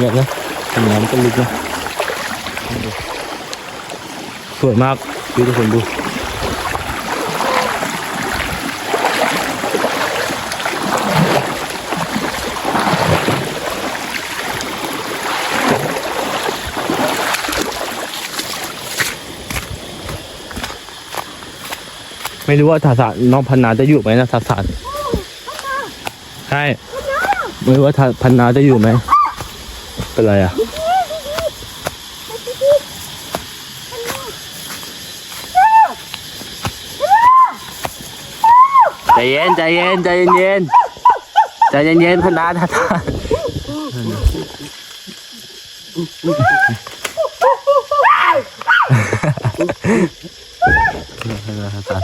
เนี่ยนะน้ำก็ลึกนะสวยมากดูทุกคนดูไม่รู้ว่าทาสานน้องพันนาจะอยู่ไหมนะทาสานใช่ไม่รู้ว่าทาพันนาจะอยู่ไหม เป็นไรอะใจเย็นใจเย็นใจเย็นเย็นใจเย็นเย็นพันนาทาสานทาสา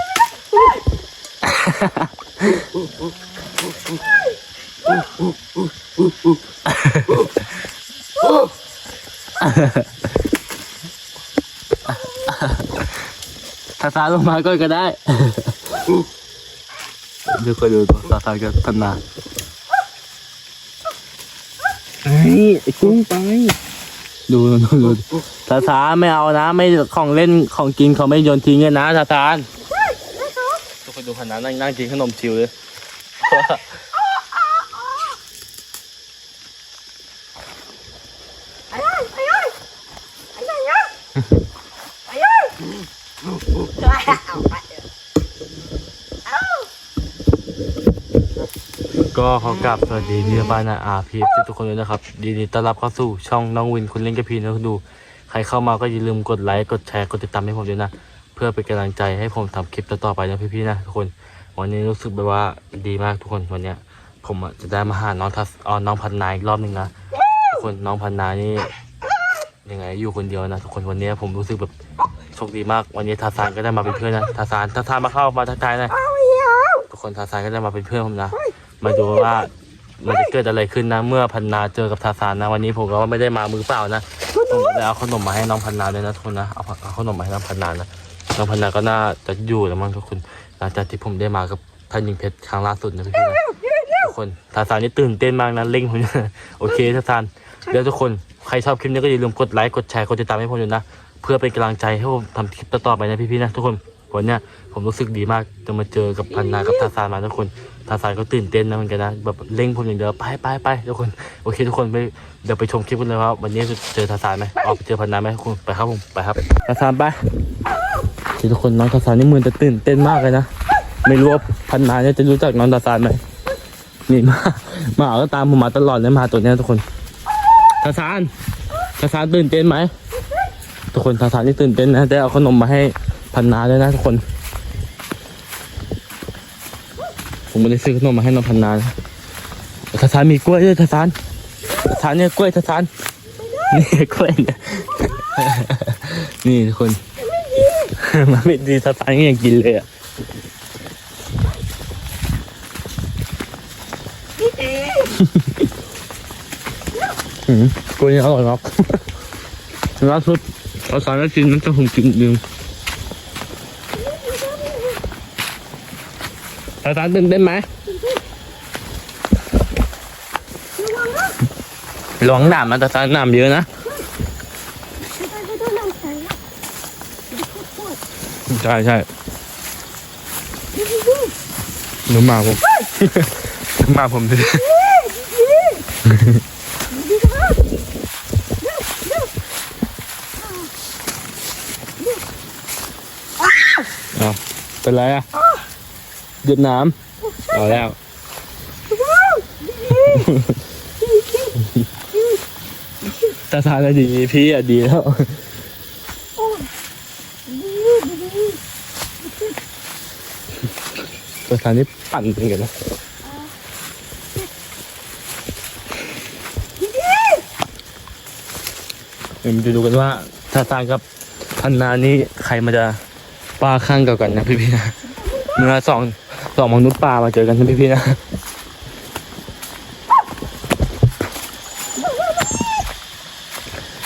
น ทาสานลงมาก่อนก็ได้ เดี๋ยวคอยดูตัวตาตากับพันนาไอ้ไอ้กุ้งไป ดูดูดูทาสานไม่เอานะ ไม่ของเล่นของกินเขาไม่โยนทิ้งกันนะทาสานทุกคนดูพันนานั่งนั่งกินขนมชิวเลย ก็ขอกลับสวัสดีที่บ้านนาอาพีทุกคนเลยนะครับยินดีต้อนรับเข้าสู่ช่องน้องวินคุณเล่นกับพีนะคุณดู ใครเข้ามาก็อย่าลืมกดไลค์กดแชร์กดติดตามให้ผมด้วยนะ เพื่อเป็นกำลังใจให้ผมทำคลิปต่อๆไปนะพี่ๆนะทุกคน วันนี้รู้สึกแบบว่าดีมากทุกคนวันเนี้ย ผมอะจะได้มาหาน้องทัสเออน้องพันนาอีกรอบหนึ่งนะทุกคนน้องพันนานี่ยังไงอยู่คนเดียวนะทุกคนวันนี้ผมรู้สึกแบบโชคดีมาก วันนี้ทาซานก็ได้มาเป็นเพื่อนนะทาซานทาซานมาเข้ามาทักทายหนะทุกคนทาซานก็ได้มาเป็นเพื่อนผมนะ มาดูว่ามันจะเกิดอะไรขึ้นนะ เมื่อพันนาเจอกับทาซานนะวันนี้ผมก็ไม่ได้มามือเปล่านะผมก็ได้เอาขนมมาให้น้องพันนาเลยนะทุกคนนะเอาเอาขนมมาให้น้องพันนานะน้องพันนาก็น่าจะอยู่แล้วมั้งทุกคนหลังจากที่ผมได้มากับท่านยิงเพชรครั้งล่าสุดนะพี่ๆนะทุกคนทาซานนี่ตื่นเต้นมากนะเร่งผมอยู่โอเคทาซานเดี๋ยวทุกคนใครชอบคลิปนี้ก็อย่าลืมกดไลค์กดแชร์กดติดตามให้ผมด้วยนะ เพื่อเป็นกำลังใจให้ผมทำคลิปต่อๆไปนะพี่ๆนะทุกคน วันเนี้ยผมรู้สึกดีมากจะมาเจอกับพันนากับทาซานมาทุกคนทาซานก็ตื่นเต้นนะเหมือนกันนะแบบเร่งผมอย่างเดียวไปไปไปทุกคนโอเคทุกคนไปเดี๋ยวไปชมคลิปกันเลยว่าวันนี้จะเจอทาซานไหมออกไปเจอพันนาไหมทุกคนไปครับผมไปครับทาซานไปที่ทุกคนน้องทาซานนี่มือจะตื่นเต้นมากเลยนะไม่รู้ว่าพันนาเนี่ยจะรู้จักน้องทาซานไหมนี่มามาก็ตามผมมาตลอดเลยมาตัวเนี้ยทุกคนทาซานทาซานตื่นเต้นไหมทุกคนทาซานนี่ตื่นเต้นนะได้เอาขนมมาให้ พันนาด้วยนะทุกคน ผมไม่ได้ซื้อขนมมาให้น้องพันนานะทาซานมีกล้วยด้วยทาซานทาซานเนี่ยกล้วยทาซานนี่กล้วยเนี่ยนี่ทุกคนมันไม่ดีทาซานก็ยังกินเลยอะนี่เอ๋อืมกล้วยนี่อร่อยมากล่าสุดทาซานก็กินนั่นจะผมกินดึง ทาซานตื่นเต้นไหมระวังหนามนะทาซานหนามเยอะนะไปไปดูน้ำแข็งใช่ใช่หนูมาผมมาผมดิเอาเป็นไรอะ หยุดน้ำเอาแล้วตาทานอะไรดีพี่อะดีแล้วตาทานนี่ปั่นเป็นกันนะเดี๋ยวมาดูกันว่าตาทานกับพันนานี้ใครมันจะป้าข้างเก่ากันนะพี่ๆนะเมื่อสอง สองมนุษย์ปลามาเจอกันในะพี่ๆนะ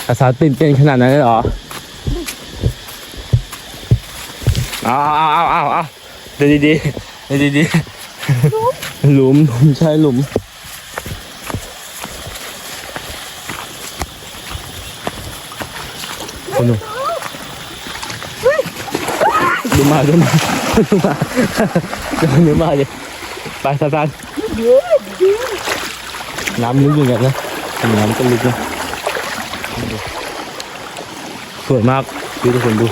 อาสาติ่นเต้นขนาดนั้นเลยเหรอเอาเอาเอาเอาเาเดี๋ยวดีๆเดี๋ยวดีหลุมหลุมใช่หลุมคนดู ดูมาดูมาดูมาดูมาดิไปสตาร์น้ำลึกอย่างเงี้ยนะน้ำก็ลึกนะสวยมากดูทุกคนดู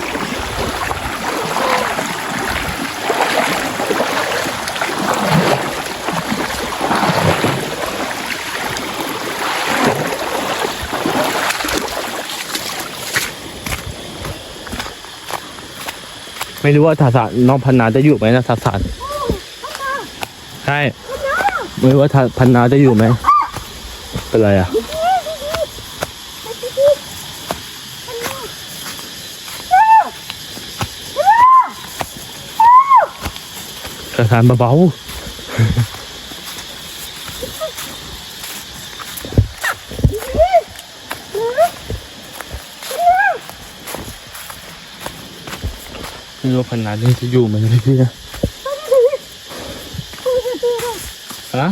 ไม่รู้ว่าทาสานน้องพันนาจะอยู่ไหมนะทาสานใช่ไม่รู้ว่าทาพันนาจะอยู่ไหมเป็นไรอะทาสานเบาๆ ว่าพันนาจะอยู่ไหมนะพี่นะฮะ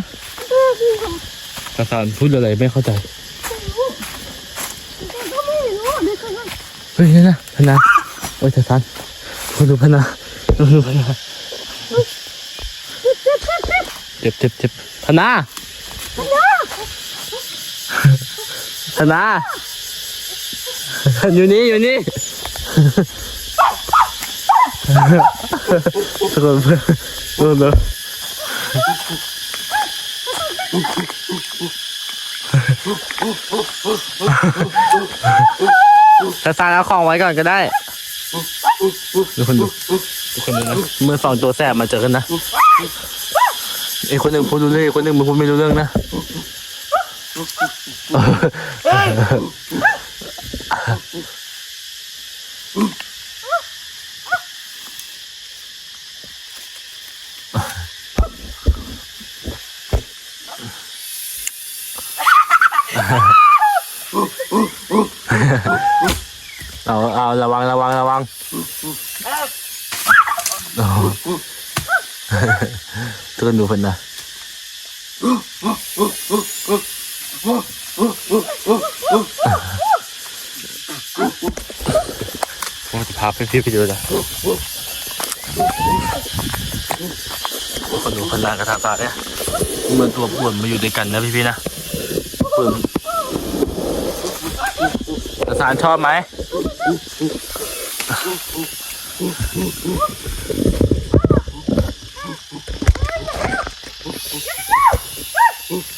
ทาสานพูดอะไรไม่เข้าใจเฮ้ยนี่นะพนาโอ้ยทาสานดูพนาดูพนาเจ็บเจ็บเจ็บพนาพนาอยู่นี่อยู่นี่ ทุกคนเพื่อนเลยทาสานเอาของไว้ก่อนก็ได้ทุกคนดูทุกคนดูนะเมื่อสองตัวแสบมาเจอกันนะไอ้คนหนึ่งพูดรู้เรื่องคนหนึ่งมันพูดไม่รู้เรื่องนะ เอาเอาระวังระวังระวังโอ้โห ทุกคนดูเพิ่นนะผมจะพาไปพี่ไปดูนะคนดูคนนากระทาตาเนี่ยเหมือนตัวป่วนมาอยู่ด้วยกันนะพี่พี่ๆนะป่วนสารชอบไหม คนดู อ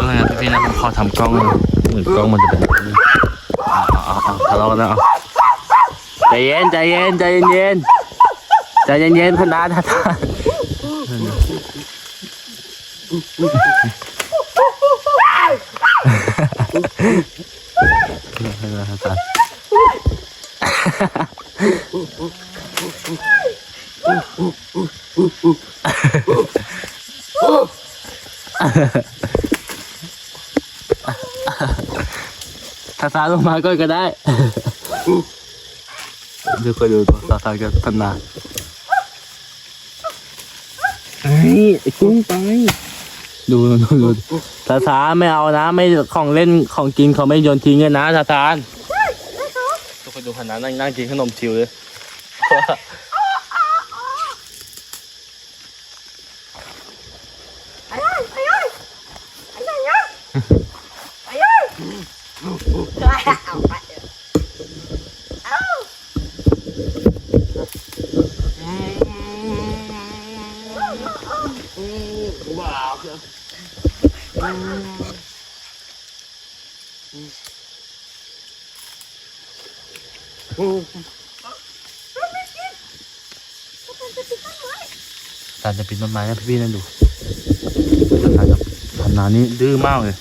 ะไรนะพี่นะผมขอทำกล้องเหมือนกล้องมันจะเป็นเอาเอาเอาทะเลาะกันแล้วใจเย็นใจเย็นใจเย็นใจเย็นเย็นๆพนาท่าท่า ท่าท่าลงมาก่อนก็ได้ดูคอยดูตัวท่าท่ากับพนาไอ้ไอ้กุ้งไป ดูดูดูทาสาไม่เอานะ ไม่ของเล่นของกินเขาไม่โยนทิ้งเลยนะสาสานทุกคนดูขนาดนั่งนั่งกินขนมชิวเลย ตาจะปีนต้นไม้นะพี่ๆนั่นดูตาจะทำนานี่ดื้อมากเลย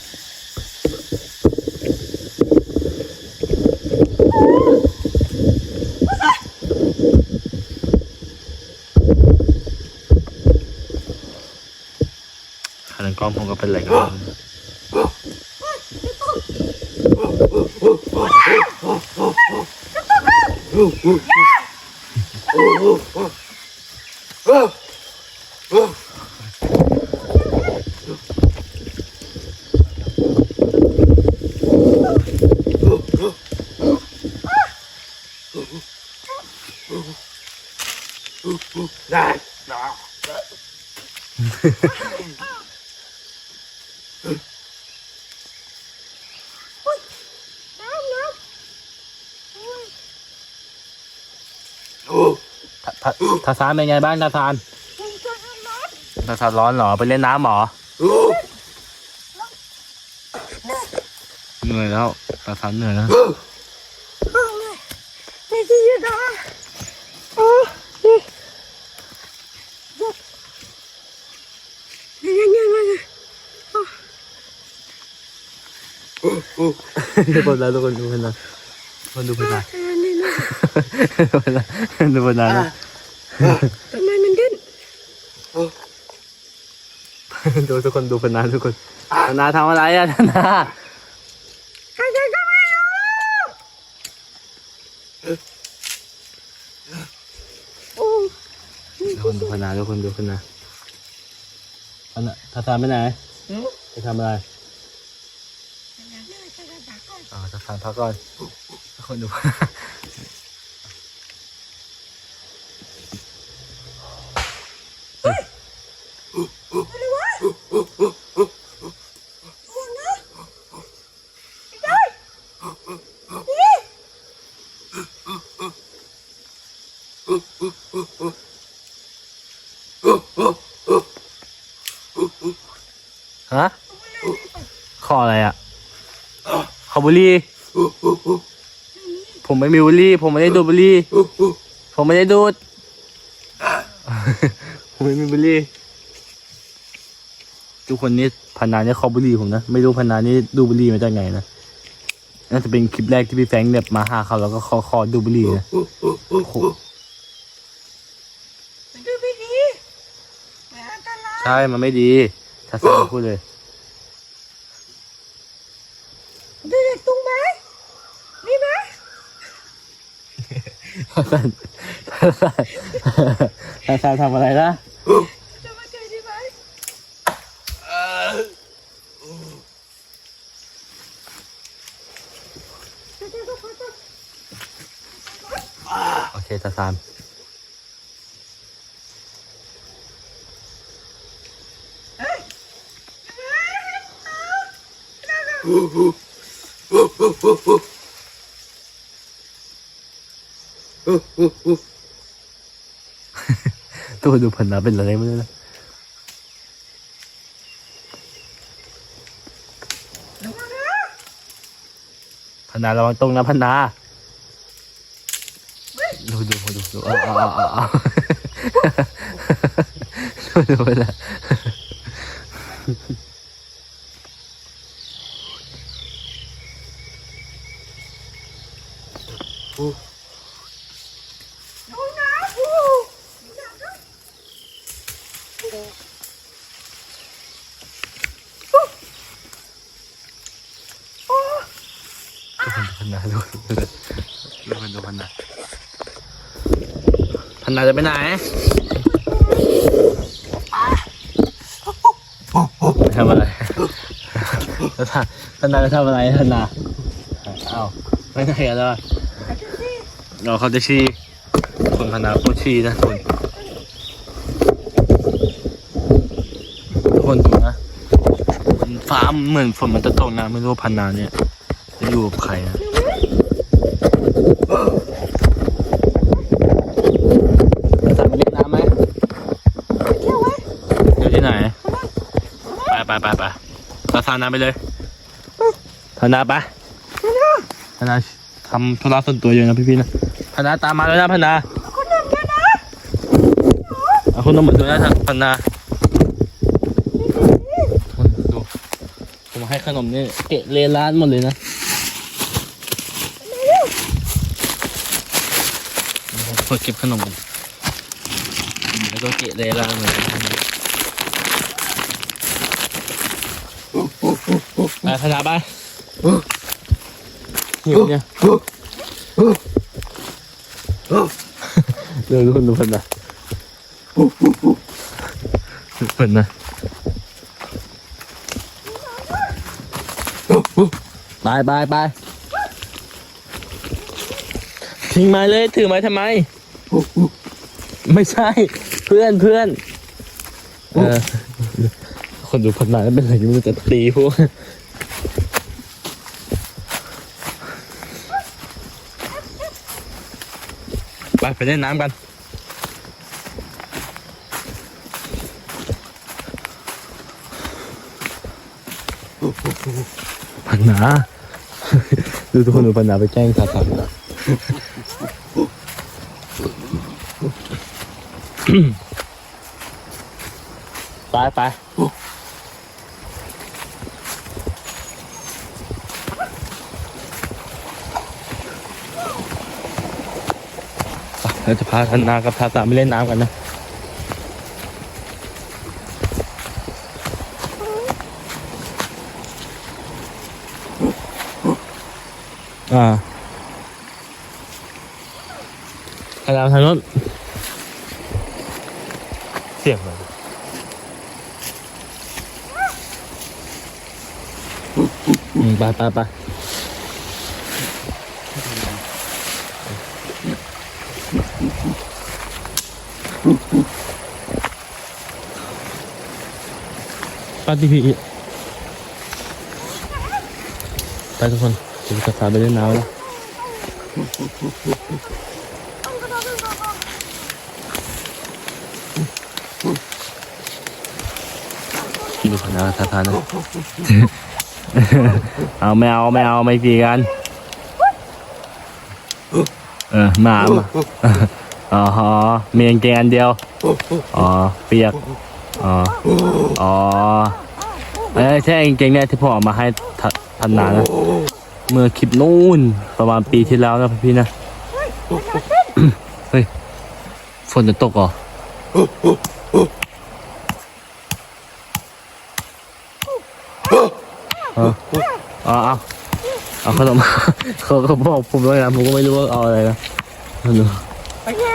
ขนาดกล้องผมก็เป็นไรกันบ้าง ได้ได้ น้ำน้ ทา ทาทาซานเป็นไงบ้างทาซานำผมจะทำน้ทาซานร้อนเหรอไปเล่นน้ำเหรอเหนื่อยแล้วทาซานเหนื่อยแล้วำเอาเลยนี่ที่ยืดนะโอ้นี่ยังยังยังยังทุกคนนะทุกคนดูกันนะคนดูกันนะนี่นะดูกันนะ ดูกันนะทำไมมันดิ้นดูทุกคนดูกันนะทุกคนธนาทำอะไรอะธนาใครๆก็ไม่รู้โอ้ทุกคนดูกันนะทุกคนดูกันนะธนาทาซานไปไหนไปทำอะไรอ๋อทาซานพักก่อนทุกคนดูกันนะ ฮะข ออะไรอะขอบุหรี่ผมไม่มีบุหรี่ผมไม่ได้ดูดบุหรี่ผมไม่ได้ดูดผมไม่มีบุหรี่ทุกคนนี่พันนาเนี่ยขอบุหรี่ผมนะ ไม่รู้พันนานี่ดูบุหรี่มาจากไงนะน่าจะเป็นคลิปแรกที่พี่แฟรงค์แบบมาหาเขาแล้วก็ขอขอดูบุหรี่นะโอ้โหมันดูไม่ดีมันอันตรายใช่ มันไม่ดีถ้าสานพูดเลย ดูเด็กตรงไหมนี่ไหม ทาซานทาซานทาซานทำอะไรนะจะมาเจอดีไหมโอเคตาซาน ตัวดูพันนาเป็นอะไรไม่รู้นะพันนาระวังตรงนะพันนาดูดูดูดูเอาเอาเอาเอาเอาดูดูพันนาดูนะดูโอ้ ดูพันนาดูดูดูดูพันนาพั นนาจะไปไหนทำอะไรท่านนายจะทำอะไรพันนาเอ้าวไปไหนกันแล้วอะอาจจะสิเราเขาจะชี้คนพนาพูดชี้นะทุกคนทุกคนดูนะมันฟ้าเหมือนฝนมันจะตกนะไม่รู้พันนาเนี่ยจะอยู่กับใครนะสั่งไปเล่นน้ำไหม เที่ยวไว้ เดี๋ยวที่ไหน ไปไปไปไป เราทานน้ำไปเลยพนาไปพนาทำธุระส่วนตัวอยู่นะพี่ๆนะพนาตามมาแล้วนะพนาคนนั้นกันนะเอาคุณต้องมาดูนะทางพันนาคนดูผมให้ขนมนี่เกะเลร้านหมดเลยนะผมเปิดเก็บขนมก่อนแล้วก็เกะเลร้านเลย ไปพนาไปหิวเนี่ยดูทุกคนดูพันนะดูพันนะไปไปไปทิ้งไม้เลยถือไม้ทำไม ไม่ใช่ เพื่อนเพื่อนเออคนดูพันนาแล้วเป็นอะไรที่มันจะตีพวกไปไป เล่นน้ำกันพันนาดูทุกคนดูพันนาไปแกล้งทาทานไปไป เราจะพาพันากับทาตานไปเล่นน้ำกันนะอ่าทางทางโน้นเสียงอะไรอืมไปไปไป ไปที่พี่ไปทุกคนจะกระสาไปเล่นน้ำแล้วกินดูพนาทาทานนะเอาไม่เอาไม่เอาไม่ตีกัน เออมามาอ๋อมีกางเกงอันเดียว อ๋อเปียก อ๋อ อ๋อเอ้ยใช่กางเกงเนี่ยที่พ่อเอามาให้ทะพันนานะ เมื่อคลิปนู่นประมาณปีที่แล้วนะพี่นะ เฮ้ย ฝนจะตกเหรอเอาเอาเอาเอาขนมเขาเขาบอกผมด้วยนะผมก็ไม่รู้ว่าเอาอะไรนะไปไหน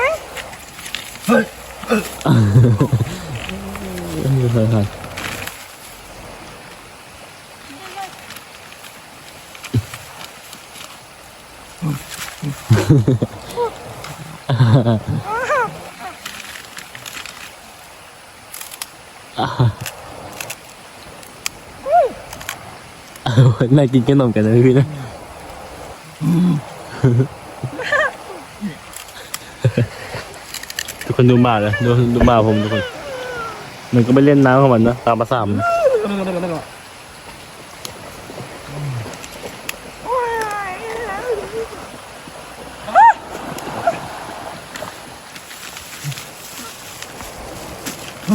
น่ากินขนมกันนะพี่นะทุกคนดูมาเลยดูดูมาผมทุกคน มันก็ไปเล่นน้ำของมันนะตามภาษามอ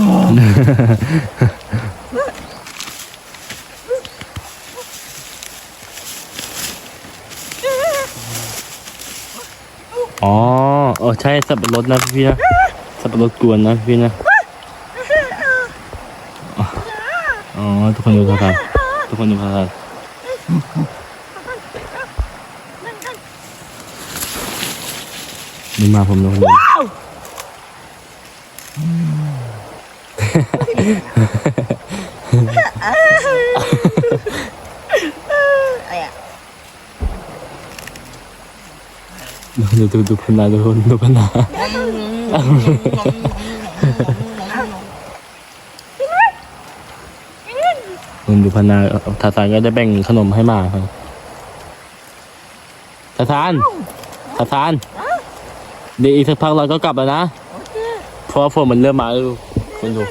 ๋อเออใช่สับปะรดนะพี่นะสับปะรดกวนนะพี่นะอ๋อ ทุกคนดูสภาษาทุกคนดูสภาษาดูมาผมดูคนเดียวอะไรอะดูดูดูพนาดูดูพนา คุณดูพนาทาทานก็ได้แบ่งขนมให้หมาครับทาทานทาทานเดี๋ยวอีกสักพักเราก็กลับแล้วนะเพราะฝนมันเริ่มมาแล้วคุณดู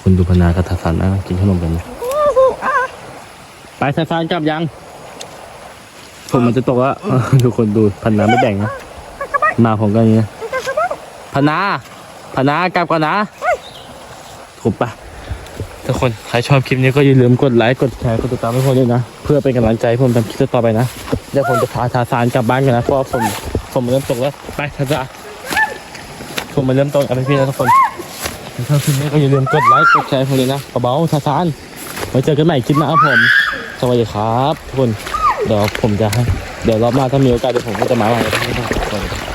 คุณดูพนากับทาทานนะกินขนมกันไปทาทานกลับยังฝนมันจะตกแล้วทุกคนดูพันนาไม่แบ่งนะมาผมก็อย่างนี้นะไปกันา งพนาพนากลับก่อนนะถูกปะทุกคนใครชอบคลิปนี้ก็อย่าลืมกดไลค์กดแชร์กดติดตามให้ผมด้วยนะ เพื่อเป็นกำลังใจให้ผมทำคลิปต่อไปนะเดี๋ยวผมจะพาทาทานกลับบ้านกันนะเพราะว่าผมผมมันเริ่มตกแล้วไปทาทานผมมันเริ่มตกแล้วพี่นะทุกคนถ้าชอบคลิปนี้ก็อย่าลืมกดไลค์กดแชร์ให้ผมเลยนะเบาๆทาทานไว้เจอกันใหม่คลิปหน้าครับผมสวัสดีครับทุกคนเดี๋ยวผมจะให้เดี๋ยวรอบหน้าถ้ามีโอกาสเดี๋ยวผมก็จะมาใหม่ครับ